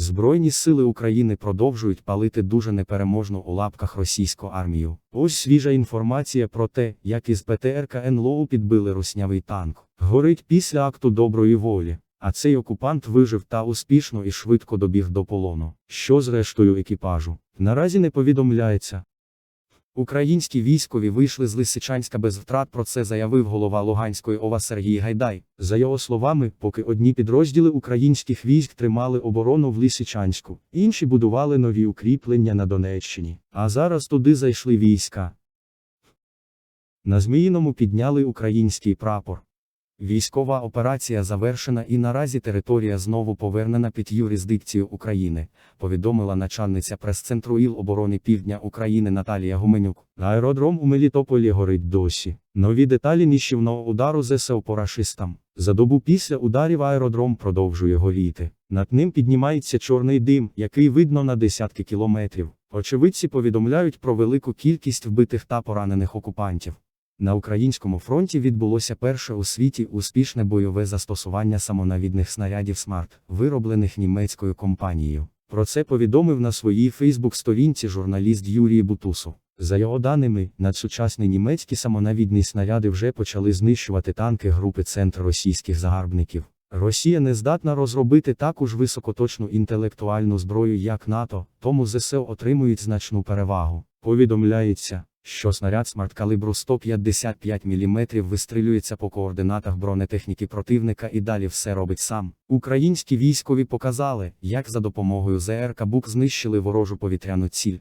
Збройні сили України продовжують палити дуже непереможну у лапках російську армію. Ось свіжа інформація про те, як із ПТРК НЛО підбили руснявий танк. Горить після акту доброї волі. А цей окупант вижив та успішно і швидко добіг до полону. Що зрештою екіпажу? Наразі не повідомляється. Українські військові вийшли з Лисичанська без втрат. Про це заявив голова Луганської ОВА Сергій Гайдай. За його словами, поки одні підрозділи українських військ тримали оборону в Лисичанську, інші будували нові укріплення на Донеччині. А зараз туди зайшли війська. На Зміїному підняли український прапор. Військова операція завершена і наразі територія знову повернена під юрисдикцію України, повідомила начальниця прес-центру Іл оборони Півдня України Наталія Гуменюк. Аеродром у Мелітополі горить досі. Нові деталі ніщівного удару ЗСУ по рашистам. За добу після ударів аеродром продовжує горіти. Над ним піднімається чорний дим, який видно на десятки кілометрів. Очевидці повідомляють про велику кількість вбитих та поранених окупантів. На українському фронті відбулося перше у світі успішне бойове застосування самонавідних снарядів СМАРТ, вироблених німецькою компанією. Про це повідомив на своїй Фейсбук-сторінці журналіст Юрій Бутусов. За його даними, надсучасні німецькі самонавідні снаряди вже почали знищувати танки групи центр російських загарбників. Росія не здатна розробити таку ж високоточну інтелектуальну зброю, як НАТО, тому ЗСУ отримують значну перевагу. Повідомляється, що снаряд смарт калибру 155 мм вистрілюється по координатах бронетехніки противника і далі все робить сам. Українські військові показали, як за допомогою ЗРК БУК знищили ворожу повітряну ціль.